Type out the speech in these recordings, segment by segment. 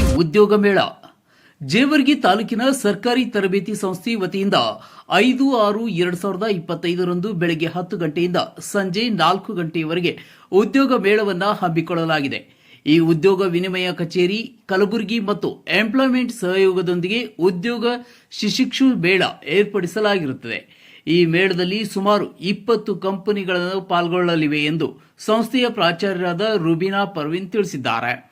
ಉದ್ಯೋಗ ಮೇಳ. ಜೇವರ್ಗಿ ತಾಲೂಕಿನ ಸರ್ಕಾರಿ ತರಬೇತಿ ಸಂಸ್ಥೆ ವತಿಯಿಂದ ಐದು ಆರು ಎರಡು ಸಾವಿರದ ಇಪ್ಪತ್ತೈದರಂದು ಬೆಳಗ್ಗೆ ಹತ್ತು ಗಂಟೆಯಿಂದ ಸಂಜೆ ನಾಲ್ಕು ಗಂಟೆಯವರೆಗೆ ಉದ್ಯೋಗ ಮೇಳವನ್ನು ಹಮ್ಮಿಕೊಳ್ಳಲಾಗಿದೆ. ಈ ಉದ್ಯೋಗ ವಿನಿಮಯ ಕಚೇರಿ, ಕಲಬುರಗಿ ಮತ್ತು ಎಂಪ್ಲಾಯ್ಮೆಂಟ್ ಸಹಯೋಗದೊಂದಿಗೆ ಉದ್ಯೋಗ ಶಿಶಿಕ್ಷು ಮೇಳ ಏರ್ಪಡಿಸಲಾಗಿರುತ್ತದೆ. ಈ ಮೇಳದಲ್ಲಿ ಸುಮಾರು ಇಪ್ಪತ್ತು ಕಂಪನಿಗಳನ್ನು ಪಾಲ್ಗೊಳ್ಳಲಿವೆ ಎಂದು ಸಂಸ್ಥೆಯ ಪ್ರಾಚಾರ್ಯರಾದ ರುಬಿನಾ ಪರ್ವಿನ್ ತಿಳಿಸಿದ್ದಾರೆ.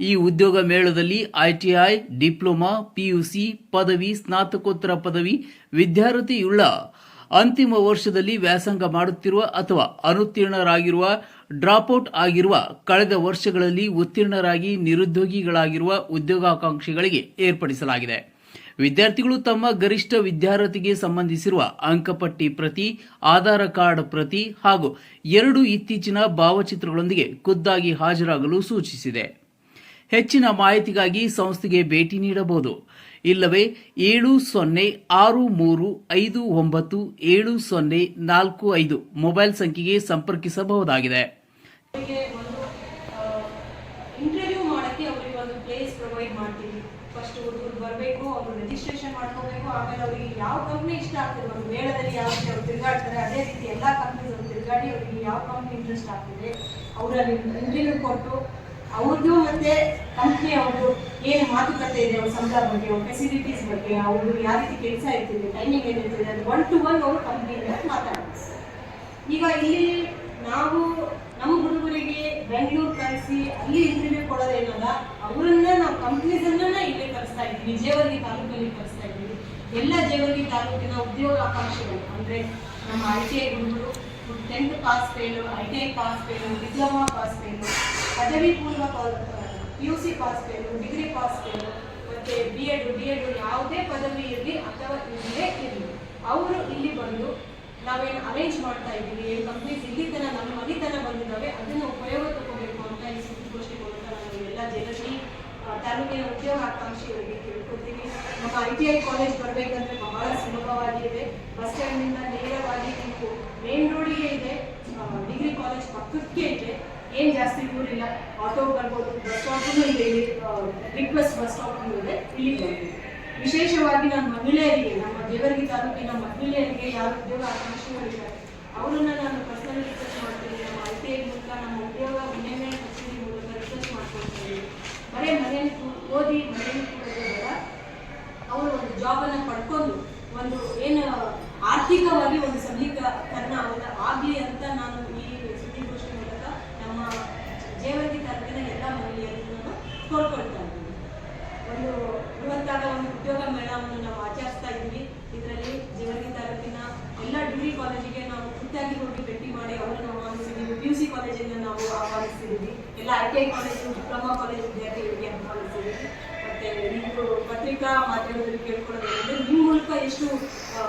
ಈ ಉದ್ಯೋಗ ಮೇಳದಲ್ಲಿ ಐಟಿಐ, ಡಿಪ್ಲೊಮಾ, ಪಿಯುಸಿ, ಪದವಿ, ಸ್ನಾತಕೋತ್ತರ ಪದವಿ, ವಿದ್ಯಾರ್ಥಿಯುಳ್ಳ ಅಂತಿಮ ವರ್ಷದಲ್ಲಿ ವ್ಯಾಸಂಗ ಮಾಡುತ್ತಿರುವ ಅಥವಾ ಅನುತ್ತೀರ್ಣರಾಗಿರುವ, ಡ್ರಾಪ್ಔಟ್ ಆಗಿರುವ ಕಳೆದ ವರ್ಷಗಳಲ್ಲಿ ಉತ್ತೀರ್ಣರಾಗಿ ನಿರುದ್ಯೋಗಿಗಳಾಗಿರುವ ಉದ್ಯೋಗಾಕಾಂಕ್ಷಿಗಳಿಗೆ ಏರ್ಪಡಿಸಲಾಗಿದೆ. ವಿದ್ಯಾರ್ಥಿಗಳು ತಮ್ಮ ಗರಿಷ್ಠ ವಿದ್ಯಾರ್ಥಿಗೆ ಸಂಬಂಧಿಸಿರುವ ಅಂಕಪಟ್ಟಿ ಪ್ರತಿ, ಆಧಾರ ಕಾರ್ಡ್ ಪ್ರತಿ ಹಾಗೂ ಎರಡು ಇತ್ತೀಚಿನ ಭಾವಚಿತ್ರಗಳೊಂದಿಗೆ ಖುದ್ದಾಗಿ ಹಾಜರಾಗಲು ಸೂಚಿಸಿದೆ. ಹೆಚ್ಚಿನ ಮಾಹಿತಿಗಾಗಿ ಸಂಸ್ಥೆಗೆ ಭೇಟಿ ನೀಡಬಹುದು. ಇಲ್ಲವೇ ಏಳು ಸೊನ್ನೆ ಆರು ಮೂರು ಐದು ಒಂಬತ್ತು ಏಳು ಸೊನ್ನೆ ನಾಲ್ಕು ಐದು ಮೊಬೈಲ್ ಸಂಖ್ಯೆಗೆ ಸಂಪರ್ಕಿಸಬಹುದಾಗಿದೆ. ಇಂಟರ್ವ್ಯೂ ಮಾಡೋಕ್ಕೆ ಅವರಿಗೆ ಒಂದು ಪ್ಲೇಸ್ ಪ್ರೊವೈಡ್ ಮಾಡ್ತೀವಿ. ಫಸ್ಟ್ ಹುಡುಗರು ಬರಬೇಕು, ಅವರು ರಿಜಿಸ್ಟ್ರೇಷನ್ ಮಾಡ್ಕೋಬೇಕು, ಆಮೇಲೆ ಅವರಿಗೆ ಯಾವ ಕಂಪ್ನಿ ಇಷ್ಟ ಆಗ್ತದೆ, ಒಂದು ಮೇಳದಲ್ಲಿ ಯಾವ ರೀತಿ ಅವ್ರು ತಿರುಗಾಡ್ತಾರೆ, ಅದೇ ರೀತಿ ಎಲ್ಲ ಕಂಪ್ನೀಸ್ ತಿರುಗಾಡಿ ಅವರಿಗೆ ಯಾವ ಕಂಪ್ನಿ ಇಂಟ್ರೆಸ್ಟ್ ಆಗ್ತದೆ, ಅವರಲ್ಲಿ ಇಂಟರ್ವ್ಯೂ ಕೊಟ್ಟು ಅವ್ರದ್ದು ಮತ್ತೆ ಕಂಪ್ನಿ ಅವ್ರದ್ದು ಏನು ಮಾತುಕತೆ ಇದೆ, ಅವ್ರ ಸಂಬಳ ಬಗ್ಗೆ, ಅವ್ರ ಫೆಸಿಲಿಟೀಸ್ ಬಗ್ಗೆ, ಅವ್ರದ್ದು ಯಾವ ರೀತಿ ಕೆಲಸ ಇರ್ತಿದೆ ಟೈಮಿಂಗ್ ಏನಿರ್ತದೆ, ಅದು ಒನ್ ಟು ಒನ್ ಅವರು ಕಂಪ್ನಿಯಿಂದ ಮಾತಾಡ್ತಾರೆ. ಈಗ ಇಲ್ಲಿ ನಾವು ನಮ್ಮ ಹುಡುಗರಿಗೆ ಬೆಂಗಳೂರು ಕಳಿಸಿ, ಅಲ್ಲಿ ಇಂಟರ್ವ್ಯೂ ಕೊಡೋದೇನಲ್ಲ ಅವರನ್ನ ನಾವು ಕಂಪ್ನೀಸನ್ನ ಇಲ್ಲಿ ಕಳಿಸ್ತಾ ಇದ್ದೀವಿ, ಜೇವರ್ಗಿ ತಾಲೂಕಲ್ಲಿ ಕಳಿಸ್ತಾ ಇದ್ವಿ ಎಲ್ಲ ಜೇವರ್ಗಿ ತಾಲೂಕಿನ ಉದ್ಯೋಗ ಆಕಾಂಕ್ಷಿಗಳು ಅಂದ್ರೆ ನಮ್ಮ ಐ ಟಿ ಐ ಹುಡುಗರು tenth pass fail I T pass fail diploma pass fail ಪದವಿ ಪೂರ್ವ U C pass fail degree pass fail ಮತ್ತೆ ಬಿ ಎಡ್ ಡಿ ಎಡ್ ಯಾವುದೇ ಪದವಿ ಇರಲಿ ಅಥವಾ ಇಲ್ಲೇ ಇರಲಿ. ಅವರು ಇಲ್ಲಿ ಬಂದು ನಾವೇನು ಅರೇಂಜ್ ಮಾಡ್ತಾ ಇದ್ದೀವಿ ಏನು ಕಂಪ್ನೀಸ್ ನಮ್ಮ ಮನೆ ಬಂದಿದ್ದಾವೆ ಅದನ್ನು ಉಪಯೋಗ ತಗೋಬೇಕು ಅಂತ ಈ ಸುದ್ದಿಗೋಷ್ಠಿ ಮೂಲಕ ನಾವು ಎಲ್ಲ ಆ, ತಾಲೂಕಿನ ಉದ್ಯೋಗ ಆಕಾಂಕ್ಷಿಗಳಿಗೆ ಕೇಳ್ಕೊತೀವಿ ನಮ್ಮ ಐ ಟಿ ಐ ಕಾಲೇಜ್ ಬರಬೇಕಂದ್ರೆ ಬಹಳ ಸುಲಭವಾಗಿದೆ. ಬಸ್ ಸ್ಟ್ಯಾಂಡ್ನಿಂದ ನೇರವಾಗಿ ನೀವು ಮೇನ್ ರೋಡಿಗೆ ಇದೆ ಡಿಗ್ರಿ ಕಾಲೇಜ್ ಪಕ್ಕಕ್ಕೆ ಇದೆ. ಏನು ಜಾಸ್ತಿ ದೂರಿಲ್ಲ. ಆಟೋ ಬರ್ಬೋದು ಬಸ್ ಸ್ಟಾಪು ಇದೆ ಇಲ್ಲಿ. ರಿಕ್ವೆಸ್ಟ್ ಬಸ್ ಸ್ಟಾಪ್ ಇದೆ. ಇಲ್ಲಿ ಬರ್ಬೋದು. ವಿಶೇಷವಾಗಿ ನಮ್ಮ ಮಹಿಳೆಯರಿಗೆ, ನಮ್ಮ ದೇವರಿಗೆ ತಾಲೂಕಿನ ಮಹಿಳೆಯರಿಗೆ ಯಾರು ಉದ್ಯೋಗ ಆಕಾಂಕ್ಷಿಗಳಿದ್ದಾರೆ ಅವರನ್ನ ನಾನು ಪರ್ಸನಲ್ ರಿಸರ್ಚ್ ಮಾಡ್ತೀನಿ. ನಮ್ಮ ಐ ಟಿ ಐ ಮೂಲಕ, ನಮ್ಮ ಉದ್ಯೋಗ ವಿನಿಮಯ ಕಚೇರಿ ಮೂಲಕ ರಿಸರ್ಚ್ ಮಾಡ್ಕೊಳ್ತೀನಿ. ಬರೀ ಮನೆಯಲ್ಲಿ ಕೂ- ಓದಿ ಮನೆಯಲ್ಲಿ ಕೂಡ ಅವರು ಒಂದು ಜಾಬನ್ನು ಪಡ್ಕೊಂಡು ಒಂದು ಏನು ಆರ್ಥಿಕವಾಗಿ ಒಂದು ಸಬಲೀಕರಣ ಅವರ ಆಗಲಿ ಅಂತ ನಾನು ಈ ಸುದ್ದಿಗೋಷ್ಠಿ ಮೂಲಕ ನಮ್ಮ ಜೇವರ್ಗಿ ತಾಲೂಕಿನ ಎಲ್ಲ ಮಹಿಳೆಯರಿಗೂ ನಾನು ಕೋರ್ಕೊಳ್ತಾ ಇದ್ದೀನಿ ಒಂದು ಬೃಹತ್ತಾದ ಒಂದು ಉದ್ಯೋಗ ಮೇಳವನ್ನು ನಾವು ಆಚರಿಸ್ತಾ ಇದ್ದೀವಿ ಇದರಲ್ಲಿ ಜೇವರ್ಗಿ ತಾಲೂಕಿನ ಎಲ್ಲ ಡಿಗ್ರಿ ಕಾಲೇಜಿಗೆ ನಾವು ಖುದ್ದಾಗಿ ಹೋಗಿ ಭೇಟಿ ಮಾಡಿ ಅವರನ್ನು ಆಹ್ವಾನಿಸಿದ್ದೀವಿ ಪಿ ಯು ಸಿ ಕಾಲೇಜಿಂದ ನಾವು ಆಹ್ವಾನಿಸಿದ್ದೀವಿ ಎಲ್ಲ I T I college, diploma college ವಿದ್ಯಾರ್ಥಿಗಳಿಗೆ ಆಹ್ವಾನಿಸಿದ್ದೀವಿ ಮತ್ತೆ ನೀವು ಪತ್ರಿಕಾ ಮಾಧ್ಯಮದಲ್ಲಿ ಕೇಳ್ಕೊಳ್ಳೋದೇನೆಂದರೆ ನಿಮ್ಮ ಮೂಲಕ ಎಷ್ಟು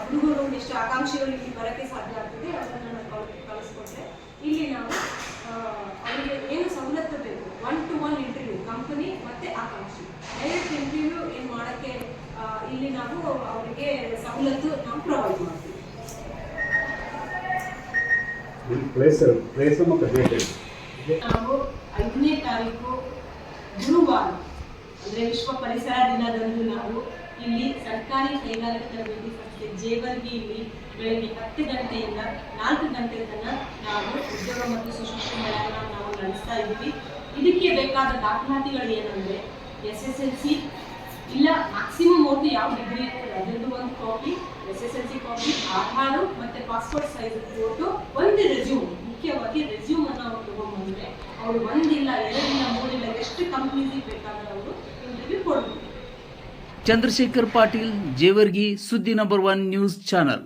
ಹುಡುಗರು, ಎಷ್ಟು ಆಕಾಂಕ್ಷಿಗಳು ಇಲ್ಲಿ ಬರೋಕ್ಕೆ ಸಾಧ್ಯ ಆಗ್ತದೆ ಅದನ್ನು ನಾವು ಕಳ್- ಕಳಿಸ್ಕೊಟ್ರೆ ಇಲ್ಲಿ ನಾವು ಅವರಿಗೆ ಏನು ಸವಲತ್ತು ಬೇಕು? One to one interview company ಮತ್ತೆ ಆಕಾಂಕ್ಷಿ. ಡೈರೆಕ್ಟ್ ಇಂಟರ್ವ್ಯೂ ಏನು ಮಾಡೋಕ್ಕೆ ಇಲ್ಲಿ ನಾವು ಅವರಿಗೆ ಸವಲತ್ತು ನಾವು ಪ್ರೊವೈಡ್ ಮಾಡ್ತೀವಿ. ಪ್ಲೇಸ್ ಪ್ಲೇಸ್ ಮತ್ತು ನಾವು ಐದನೇ ತಾರೀಕು ಗುರುವಾರ, ಅಂದರೆ ವಿಶ್ವ ಪರಿಸರ ದಿನದಂದು ನಾವು ಇಲ್ಲಿ ಸರ್ಕಾರಿ ಕೈಗಾರಿಕಾ ತರಬೇತಿ ಸಂಸ್ಥೆ ಜೇವರ್ಗಿಯಲ್ಲಿ ಬೆಳಗ್ಗೆ ಹತ್ತು ಗಂಟೆಯಿಂದ ನಾಲ್ಕು ಗಂಟೆ ತನಕ ನಾವು ಉದ್ಯೋಗ ಮತ್ತು ಸುಶಿಕ್ಷಣ ಮೇಳನ ನಾವು ನಡೆಸ್ತಾ ಇದ್ದೀವಿ. ಇದಕ್ಕೆ ಬೇಕಾದ ದಾಖಲಾತಿಗಳು ಏನಂದರೆ ಎಸ್ ಎಸ್ ಎಲ್ ಸಿ ಇಲ್ಲ ಮ್ಯಾಕ್ಸಿಮಮ್ ಅವ್ರದ್ದು ಯಾವ ಡಿಗ್ರಿ ಅದರದ್ದು ಒಂದು copy S S L C copy Aadhaar ಮತ್ತು ಪಾಸ್ಪೋರ್ಟ್ ಸೈಜ್ ಫೋಟೋ ಒಂದು ರೆಸ್ಯೂಮ್ ಮುಖ್ಯವಾಗಿ ರೆಸ್ಯೂಮ್ ಅನ್ನು ಅವ್ರು ತಗೊಂಡ್ಬಂದ್ರೆ, ಅವರು ಒಂದಿಲ್ಲ, ಎರಡಿಲ್ಲ ಮೂರಿಲ್ಲ ಎಷ್ಟು ಕಂಪ್ನೀಸಿಗೆ ಬೇಕಾದ್ರೆ ಅವರು ಇಂಟರ್ವ್ಯೂ ಕೊಡ್ಬೋದು. ಚಂದ್ರಶೇಖರ್ ಪಾಟೀಲ್, ಜೇವರ್ಗಿ, ಸುದ್ದಿ ನಂಬರ್ ಒನ್ ನ್ಯೂಸ್ ಚಾನಲ್